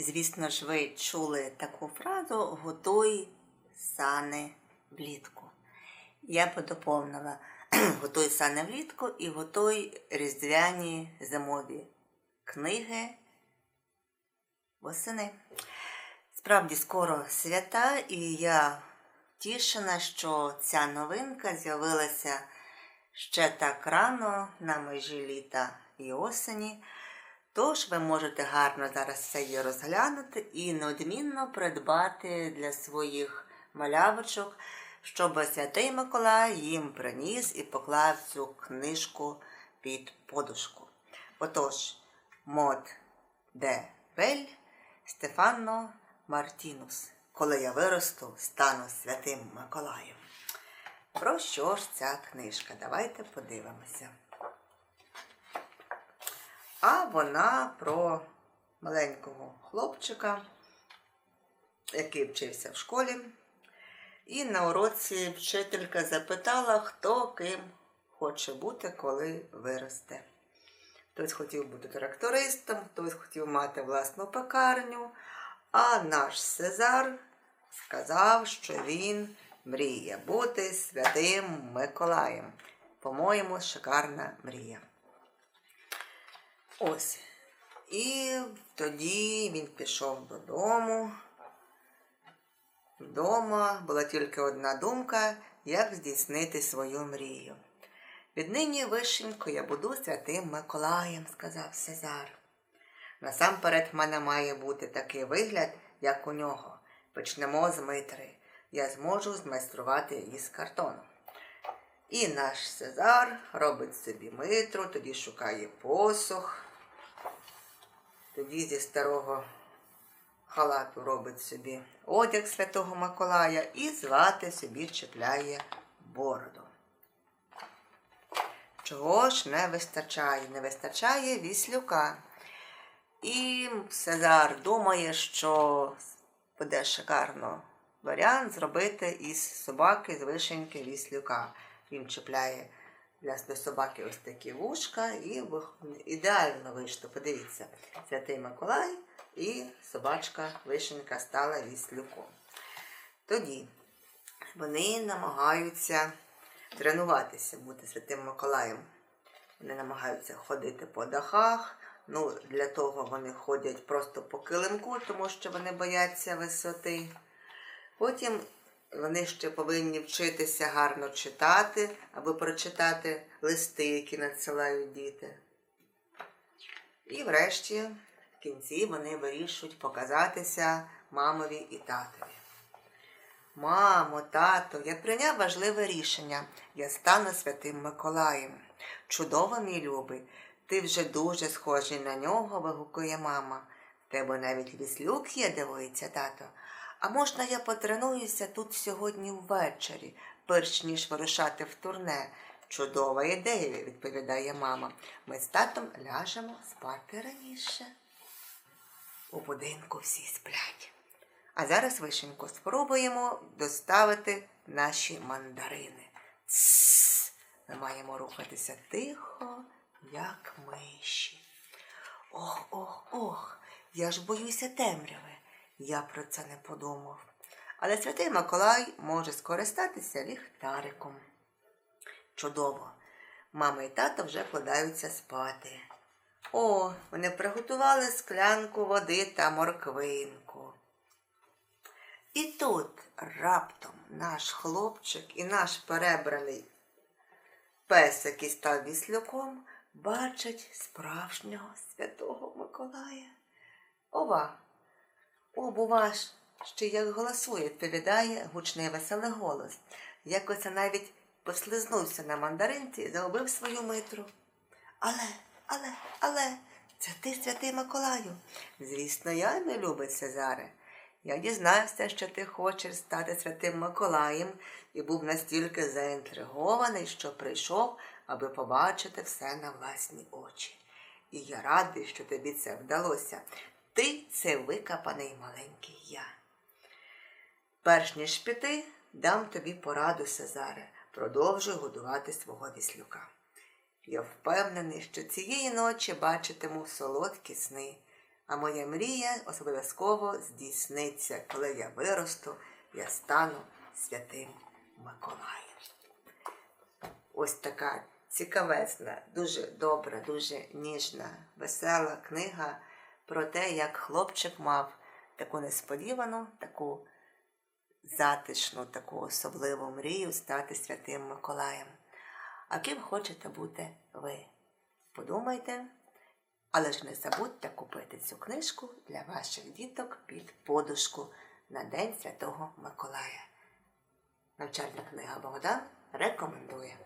Звісно ж, ви чули таку фразу готуй сани влітку. Я би доповнила готуй сани влітку і готуй різдвяні зимові книги восени. Справді скоро свята, і я тішена, що ця новинка з'явилася ще так рано на межі літа і осені. Тож ви можете гарно зараз все її розглянути і неодмінно придбати для своїх малявочок, щоб святий Миколай їм приніс і поклав цю книжку під подушку. Отож, мод де Бель Стефано Мартінус. Коли я виросту, стану святим Миколаєм. Про що ж ця книжка? Давайте подивимося. А вона про маленького хлопчика, який вчився в школі. І на уроці вчителька запитала, хто ким хоче бути, коли виросте. Хтось хотів бути трактористом, хтось хотів мати власну пекарню, а наш Сезар сказав, що він мріє бути святим Миколаєм. По-моєму, шикарна мрія. Ось. І тоді він пішов додому. Вдома була тільки одна думка, як здійснити свою мрію. Віднині вишенько я буду святим Миколаєм, сказав Сезар. Насамперед в мене має бути такий вигляд, як у нього. Почнемо з митри. Я зможу змайструвати її з картону. І наш Сезар робить собі митру, тоді шукає посох. Тоді зі старого халату робить собі одяг Святого Миколая і звати собі чіпляє бороду. Чого ж не вистачає? Не вистачає віслюка. І Сезар думає, що буде шикарно варіант зробити із собаки з вишеньки віслюка. Він чіпляє для собаки ось такі вушка і ідеально вийшло. Подивіться, святий Миколай і собачка вишенька стала віслюком. Тоді вони намагаються тренуватися, бути святим Миколаєм. Вони намагаються ходити по дахах. Ну, Для того вони ходять просто по килимку, тому що вони бояться висоти. Потім вони ще повинні вчитися гарно читати або прочитати листи, які надсилають діти. І врешті, в кінці, вони вирішують показатися мамові і татові. Мамо, тато, я прийняв важливе рішення. Я стану святим Миколаєм. Чудово, мій любий, ти вже дуже схожий на нього, вигукує мама. Тебе навіть віслюк є, дивується тато. А можна я потренуюся тут сьогодні ввечері, перш ніж вирушати в турне? Чудова ідея, відповідає мама. Ми з татом ляжемо спати раніше. У будинку всі сплять. А зараз, вишенько, спробуємо доставити наші мандарини. Тссс! Ми маємо рухатися тихо, як миші. Ох, ох, ох, я ж боюся темряви. Я про це не подумав. Але святий Миколай може скористатися ліхтариком. Чудово! Мама і тато вже вкладаються спати. О, вони приготували склянку води та морквинку. І тут раптом наш хлопчик і наш перебраний пес, який став віслюком, бачать справжнього святого Миколая. Ова! О, бува, ще як голосує, відповідає гучний веселий голос. Якось навіть послизнувся на мандаринці і загубив свою митру. Але, але, але, це ти, святий Миколаю. Звісно, я не любить Сезаре. Я дізнався, що ти хочеш стати святим Миколаєм і був настільки заінтригований, що прийшов, аби побачити все на власні очі. І я радий, що тобі це вдалося. Ти це викопаний маленький я. Перш ніж піти, дам тобі пораду, Сезаре, продовжуй годувати свого віслюка. Я впевнений, що цієї ночі бачитиму солодкі сни, А моя мрія обов'язково здійсниться, коли я виросту, я стану святим Миколаєм. Ось така цікавезна, дуже добра, дуже ніжна, весела книга про те, як хлопчик мав таку несподівану, таку затишну, таку особливу мрію стати святим Миколаєм. А ким хочете бути ви? Подумайте, але ж не забудьте купити цю книжку для ваших діток під подушку на День Святого Миколая. Навчальна книга Богдан рекомендує.